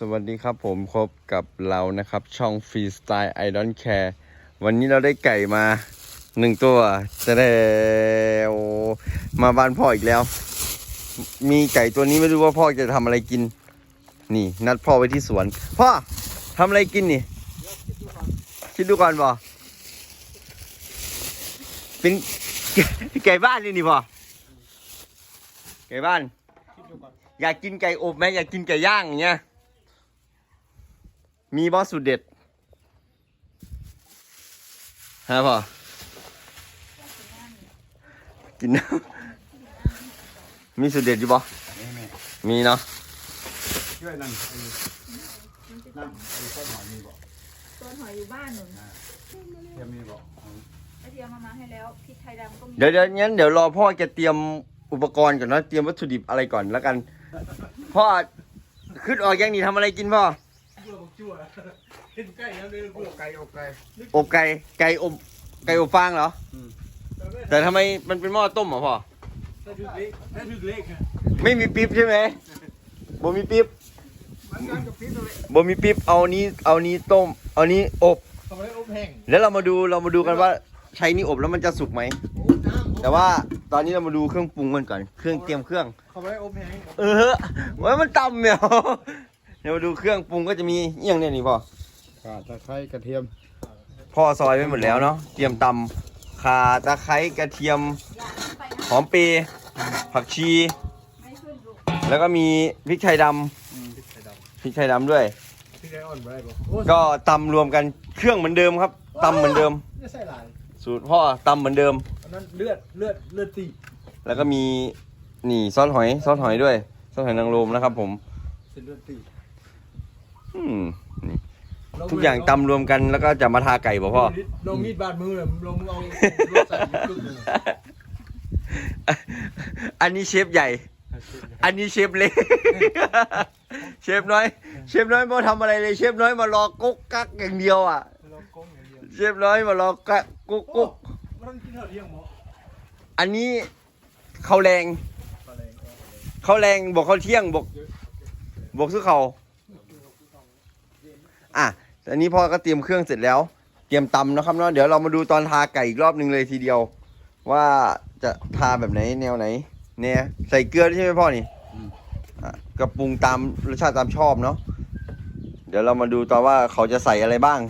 สวัสดีครับผมพบกับเรานะครับ ช่องฟรีสไตล์ I don't care วันนี้เราได้ไก่มาหนึ่งตัวจะได้มาบ้านพ่ออีกแล้ว มีไก่ตัวนี้ไม่รู้ว่าพ่อจะทำอะไรกิน นี่ นัดพ่อไว้ที่สวน พ่อทำอะไรกินนี่ คิดดูก่อนบ่เป็นไก่บ้านนี่นี่พ่อไก่บ้าน อยากกินไก่อบไหมอยากกินไก่ย่างอย่างเงี้ย มีบอสสุดเด็ดฮะพ่อกินน้ำมีสุดเด็ดอยู่บ่นี่แม่มีเนาะช่วยนั่นไอ้นั่นไอ้ต้นหอยมีบอกต้นหอยอยู่บ้านหนุนเทียมมีบอกไอเดียมามาให้แล้วพริกไทยดำก็มีเดี๋ยวเดี๋ยวงั้นเดี๋ยวรอพ่อจะเตรียมอุปกรณ์ก่อนเนาะเตรียมวัตถุดิบอะไรก่อนแล้วกันพ่อขึ้นออกยังนี่ทำอะไรกินพ่อ จั่วกินไก่แล้วเลยกูไก่อกไก่อบไก่ไก่อบไก่อบฟางเหรออืมแต่ทำไมมันเป็นหม้อต้มเหรอพ่อถ้าถึกเล็กถ้าถึกเล็กอะไม่มีปิ๊บใช่ไหมบ่มีปิ๊บมันกันกับพริกเลยบ่มีปิ๊บเอานี้เอานี้ต้ม เอานี้อบทำไมอบแห้งแล้วเรามาดูเรามาดูกันว่าใช้นี่อบแล้วมันจะสุกไหมโอ้น้ำแต่ว่าตอนนี้เรามาดูเครื่องปรุงกันก่อน เครื่องเตรียมเครื่องทำไมอบแห้ง เออว่ามันต่ำเนี่ย เดี๋ยวมาดูเครื่องปรุงก็จะมีเอี่ยงเนี่ยนี่พ่อข่าตะไคร้กระเทียมพ่อซอยไว้หมดแล้วเนาะเตรียมตำข่าตะไคร้กระเทียมอยากไปนะหอมเปรย์ผักชีไม่ขึ้นลูกแล้วก็มีพริกไทยดอืมพริกไทยดำพริกไทยดำด้วยำพริกไทยอ่อนไปบอกโอ้ก็ตำรวมกันเครื่องเหมือนเดิมครับตำเหมือนเดิม ไม่ใช่หลายสูตรพ่อตำเหมือนเดิม อันนั้นเลือดเลือดเลือดตีแล้วก็มีนี่ซอสหอยซอสหอยด้วยซอสหอยนางรมนะครับผม เส้นเลือดตี อืมนี่ทุกอย่างตำรวมกันแล้วก็จะมาทาไก่บ่พ่อลงมีดบาดมือเลยลงเอาลวดใส่กึ่งหนึ่งอันนี้เชฟใหญ่ อันนี้เชฟเล็ก เชฟน้อย เชฟน้อยไม่ทำอะไรเลย เชฟน้อยมารอกุ๊กกักอย่างเดียวอะเราก้มอย่างเดียวเชฟน้อยมารอกักกุ๊กกุ๊กมันกินเท่าเที่ยงหมออันนี้เขาวแรงอะไรก็เขาวแรงบอกเขาวเที่ยงบอก บอกซื้อเขา อะอันนี้พ่อก็เตรียมเครื่องเสร็จแล้ว เตรียมตำนะครับเนาะเดี๋ยวเรามาดูตอนทาไก่อีกรอบหนึ่งเลยทีเดียว ว่าจะทาแบบไหนแนวไหน เนี่ยใส่เกลือด้วยใช่ไหมพ่อนี่อะก็ปรุงตามรสชาติตามชอบเนาะเดี๋ยวเรามาดูตอนว่าเขาจะใส่อะไรบ้าง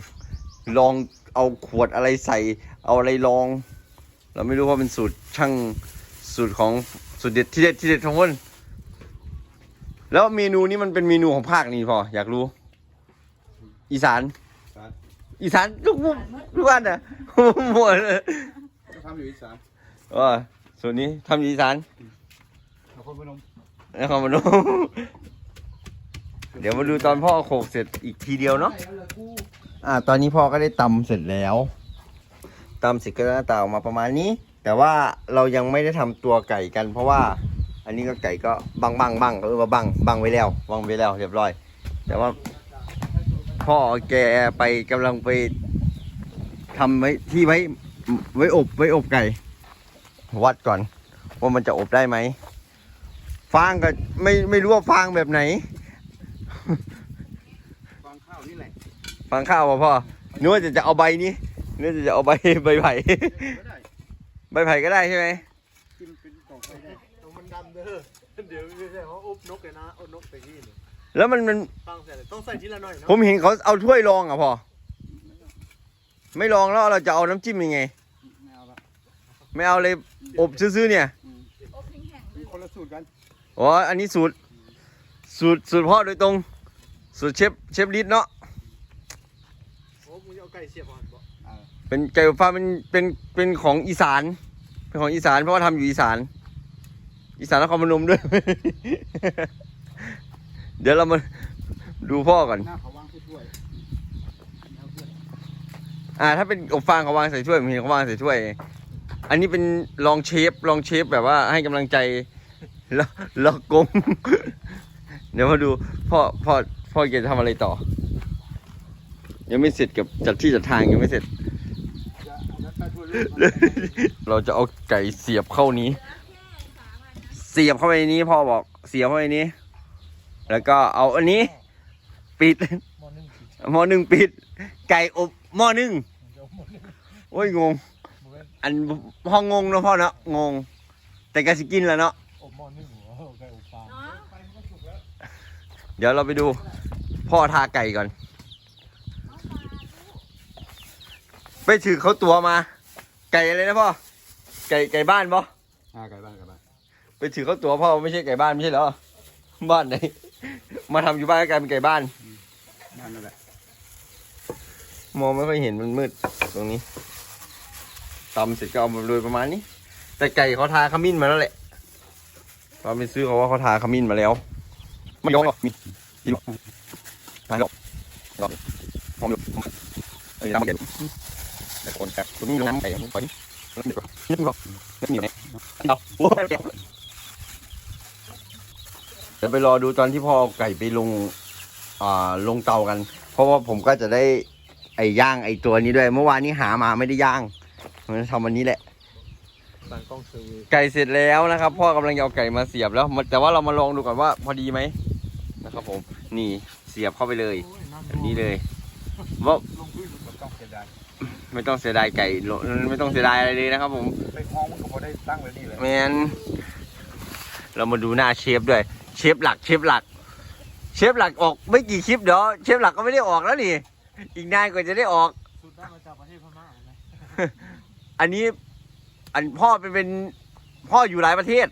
ลองเอาขวดอะไรใส่ เอาอะไรลอง เราไม่รู้ว่าเป็นสูตรช่างสูตรของสูตรเด็ดที่เด็ดที่เด็ดของคนแล้วเมนูนี้มันเป็นเมนูของภาคนี้พออยากรู้ อีสานอีสานทุกมุมทุกอันอะ หมดเลยทำอยู่อีสานว่าส่วนนี้ทำอยู่อีสานนครพนมนครพนมเดี๋ยวมาดูตอนพ่อโขกเสร็จอีกทีเดียวเนาะอ่า ตอนนี้พ่อก็ได้ตำเสร็จแล้วตำเสร็จก็หน้าตาออกมาประมาณนี้ แต่ว่าเรายังไม่ได้ทำตัวไก่กัน เพราะว่า อันนี้ก็ไก่ก็บังบังบังเออมาบังบังไว้แล้วบังไว้แล้วเรียบร้อย แต่ว่า พ่อแกไปกำลังไปทำไว้ที่ไว้ไว้อบไว้อบไก่ วัดก่อน ว่ามันจะอบได้ไหมฟางก็ไม่ไม่รู้ว่าฟางแบบไหนฟางข้าวนี่แหละฟางข้าวป่ะพ่อนึกว่าจะจะเอาใบนี้นึกว่าจะเอาใบใบไผ่ก็ได้ใบไผ่ก็ได้ใช่ไหมกินเป็นกล่องไปได้ต้องมันดำเด้อเดี๋ยวไม่ใช่เขาอบนกเลยนะเอานกไปที่นี่ แล้วมันมันฟังเสร็จเลยต้องใส่ทีละหน่อยเนาะผมเห็นเขาเอาถ้วยรองอะพ่อไม่ลองแล้วเราจะเอาน้ำจิ้มยังไง ไม่เอาละไม่เอาเลยอบซื่อๆเนี่ยอบแห้งๆเลยคนละสูตรกันอ๋ออันนี้สูตร สูตรสูตรพ่อโดยตรง สูตรเชฟเชฟลิดเนาะโอ้มึงจะเอาไก่เสียบอ่อนบ่เป็นไก่อบฟางเป็นเป็นเป็นของอีสาน เป็นของอีสานเพราะว่าทำอยู่อีสาน อีสานนครพนมด้วย เดี๋ยวเรามาดูพ่อก่อน หน้าเขาวางถ้วยอ่า ถ้าเป็นอบฟางเขาวางใส่ถ้วยผมเห็นเขาวางใส่ถ้วย อันนี้เป็นลองเชฟลองเชฟแบบว่าให้กำลังใจแล้วแล้วกง เดี๋ยวมาดูพ่อพ่อพ่อแกจะทำอะไรต่อ ยังไม่เสร็จกับจัดที่จัดทางยังไม่เสร็จ จะนัดไปถ้วยเลยเราจะเอาไก่เสียบเข้านี้ เสียบเข้าไปในนี้พ่อบอก เสียบเข้าไปในนี้ แล้วก็เอาอันนี้ปิดหมอหนึ่งปิดหม้อหนึ่งปิด ไก่อบหม้อหนึ่งเดี๋ยวหมอหนึ่งโอ้ยงง บ่แม่นอันห้องงงเนาะพ่อเนาะงง แต่ก็สิกินแล้วเนาะอบหมอหนึ่งหัวไก่อบฟางเนาะไฟมันก็สุกแล้วเดี๋ยวเราไปดู พ่อทาไก่ก่อน ไปถือเขาตัวมา ไก่อะไรนะพ่อไก่ไก่บ้านปะ อ่าไก่บ้านไก่บ้านไปถือเขาตัวพ่อไม่ใช่ไก่บ้านไม่ใช่เหรอ บ้านไหน มาทำอยู่บ้านก็กลายเป็นไก่บ้านนั่นนั่นแหละมองไม่ค่อยเห็นมันมืดตรงนี้ตำเสร็จก็เอามาโรยประมาณนี้ แต่ไก่เขาทาขมิ้นมาแล้วแหละตอนไปซื้อเขาว่าเขาทาขมิ้นมาแล้วไม่ยอมหรอกมีมีหรอกไม่หรอกหรอกหอมอยู่หอมเอ้ยทำมาเก็บแต่คนแบบตรงนี้น้ำไก่มันปล่อยน้ำเดือดนิดนึงหรอกนิดนึงไหนเดาโอ้ย เดี๋ยวไปรอดูตอนที่พ่อเอาไก่ไปลงอ่าลงเตากัน เพราะว่าผมก็จะได้ไอ้ย่างไอ้ตัวนี้ด้วย เมื่อวานนี้หามาไม่ได้ย่างมันทำวันนี้แหละ บางกล้องเซอร์เวย์ไก่เสร็จแล้วนะครับ พ่อกำลังจะเอาไก่มาเสียบแล้วมันแต่ว่าเรามาลองดูก่อนว่าพอดีไหมนะครับผมนี่เสียบเข้าไปเลยแบบนี้เลยว่าลงพื้นมันต้องเสียดายไม่ต้องเสียดายไก่ลไม่ต้องเสียดายอะไรเลยนะครับผม ไปคล้องมันก็พอได้ตั้งไว้นี่เลยแมนเรามาดูหน้าเชฟด้วยเช ฟหลักเชฟหลัก เชฟหลักออกไม่กี่คลิปเดี๋ยวเชฟหลักก็ไม่ได้ออกแล้วนี่ อีกนานกว่าจะได้ออกสุดได้มาจากประเทศพม่าเลยนะอันนี้ อันพ่อเป็นเป็นพ่ออยู่หลายประเทศ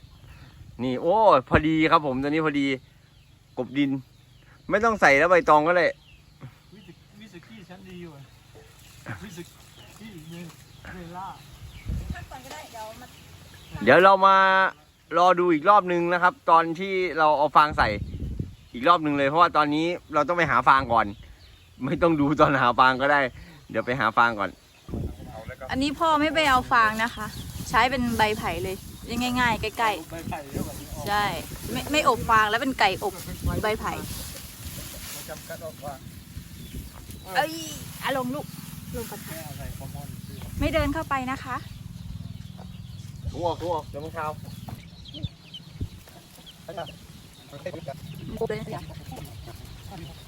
นี่โอ้พอดีครับผมตัวนี้พอดี กบดิน ไม่ต้องใส่แล้วใบตองก็เลยวิสวิสกี้ชั้นดีว่ะวิสกี้เยนเวล่าพักก่อนก็ได้ เดี๋ยวมา เดี๋ยวเรามา รอดูอีกรอบนึงนะครับ ตอนที่เราเอาฟางใส่อีกรอบนึงเลยเพราะว่าตอนนี้เราต้องไปหาฟางก่อน ไม่ต้องดูตอนหาฟางก็ได้ เดี๋ยวไปหาฟางก่อนเอาแล้วก็อันนี้พ่อไม่ไปเอาฟางนะคะ ใช้เป็นใบไผ่เลยยังง่ายๆใกล้ใบไผ่เยอะกว่านี้ออกๆใช่ไม่ไม่อบฟางแล้วเป็นไก่อบใบไผ่มันจำกัดออกว่าเอ้ยอารมณ์ลูกลงกระถาแค่อะไรคอมมอนซื้อไม่เดินเข้าไปนะคะถุงออกถุงออกเดี๋ยวมึงเท้า อบเลยน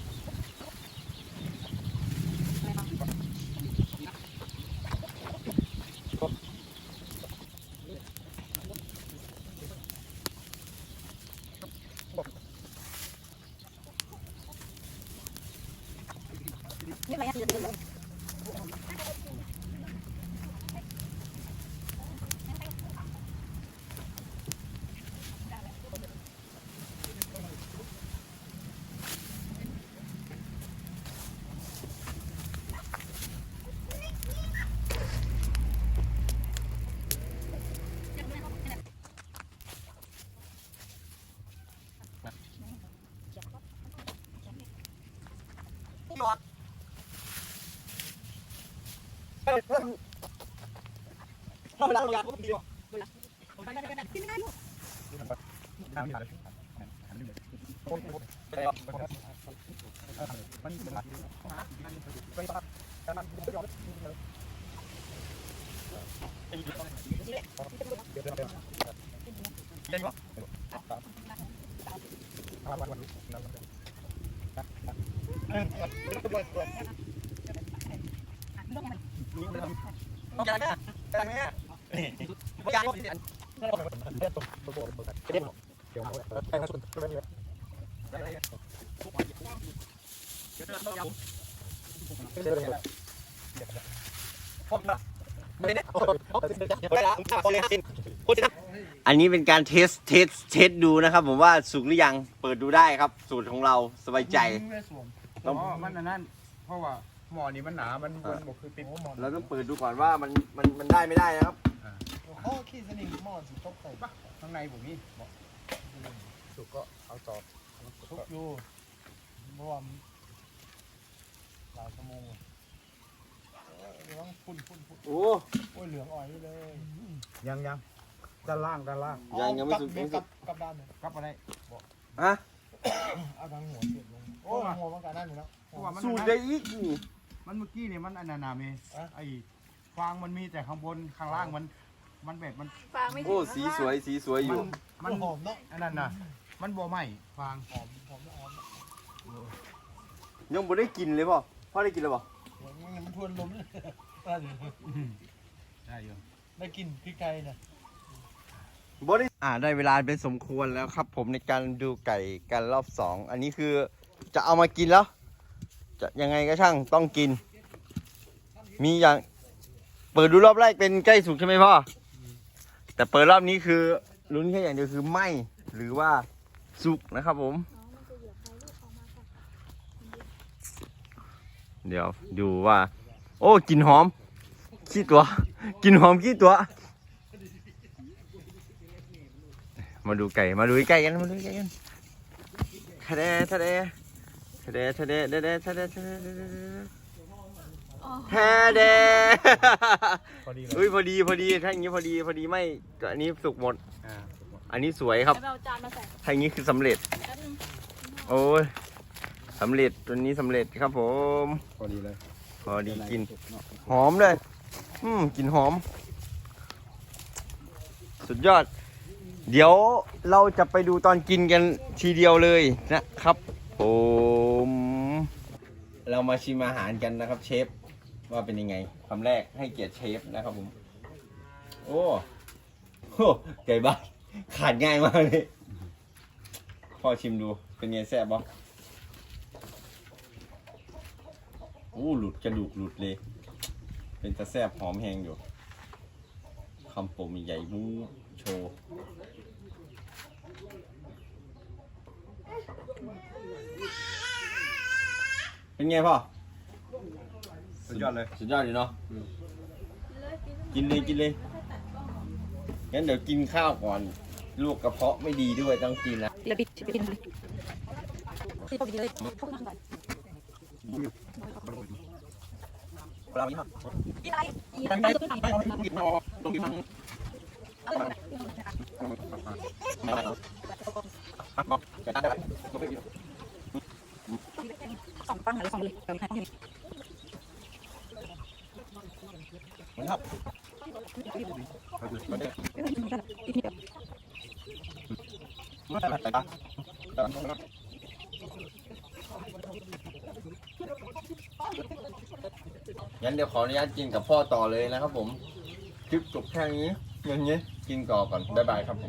อันนี้ เป็นการเทส เทส เทสดูนะครับ ผมว่าสุกหรือยัง เปิดดูได้ครับ สูตรของเราสบายใจไม่สวมเราอ๋อมันนนั้นเพราะว่า หมอนี่มันหนา มันมันบอกคือติดโอ้หมอนเราต้องเปิดดูก่อนว่ามันมันมันได้ไม่ได้นะครับข้อขี้สนิมหมอนสิตกใส่ข้างในผมนี่บอกสุกก็เอาจอบทุกอยู่รวมหลายชั่วโมงเลยเออเดี๋ยวต้องพุ่นพุ่นพุ่นโอ้โอ้ยเหลืองอ่อยเลยยังยังด้านล่างด้านล่างยังยังไม่สุกกลับยังไม่สุกกลับด้านหนึ่งกลับมาได้ฮะเอาทางหัวเสียบลงโอ้ยหัวมันกันนั่นอยู่แล้วเพราะว่ามันสูตรอันได้นั้นอีกนี่ มันเมื่อกี้เนี่ยมันอันนั้นนาเมอะ ไอ้ฟางมันมีแต่ข้างบนข้างล่างมันมันแบบมันฟางไม่ถึงโอ้สีสวยสีสวยอยู่มันหอมเนาะอันนั้นน่ะ มันบ่ไหมฟางหอมหอมหอมยังบ่ได้กินเลยพ่อพ่อได้กินแล้วบ่มันทวนลมเนี่ยได้อยู่ได้กินพริกไทยเนี่ยบ่ได้อ่าได้เวลาเป็นสมควรแล้วครับ ผมในการดูไก่กันรอบสองอันนี้คือจะเอามากินแล้ว จะยังไงก็ช่างต้องกิน มีอย่าง เปิดดูรอบแรกเป็นใกล้สุกใช่ไหมพ่อ แต่เปิดรอบนี้คือลุ้นแค่อย่างเดียวคือไหมหรือว่าสุกนะครับผม เดี๋ยวดูว่า โอ้กลินหอมขี้ตัวกลินหอมขี้ตัว มาดูไก่มาดูใกล้กันมาดูใกล้กันทะเดทะเด ทะเดทะเดเดเดทะเดทะเดทะเดทะเดพอดีเลอุ้ยยพอดีพอดีถ้าอย่างนี้พอดีพอดีไม่ก็อันนี้สุกหมด อ่าอันนี้สวยครับแล้วเราจานมาใส่ถ้าอย่างนี้คือสำเร็จ แป๊บนึงโอ้ยสำเร็จตัวนี้สำเร็จครับผม พอดีเลยพอดีกิน หอมเลย อืมกลินหอม สุดยอด เดี๋ยวเราจะไปดูตอนกินกันทีเดียวเลยนะครับ ผม เรามาชิมอาหารกันนะครับ เชฟว่าเป็นยังไงคำแรกให้เกียรติเชฟนะครับผม โอ้โหไก่บ้านขาดง่ายมากเลยพ่อชิมดูเป็นไงแซ่บบ้อู้หลุดกระดูกหลุดเลย เป็นตะแซ่บหอมแหงอยู่คำโปมใหญ่มูโชว์ เป็นไงพ่อ สุดยอดเลย สุดยอดอยู่เนาะ กินเลยกินเลย งั้นเดี๋ยวกินข้าวก่อน ลูกกระเพาะไม่ดีด้วยต้องกินนะเดี๋ยวปิดปิดเลยปิดปิดเลยพวกนั้นก่อนเราอีกครับกินอะไรกินอะไรกินอะไร สองปังหรือสองเลยเดี๋ยวให้ให้ครับงั้นเดี๋ยวขออนุญาตกินกับพ่อต่อเลยนะครับผม คลิปจบแค่นี้อย่างนี้กินก่อก่อน บ๊ายบายครับผม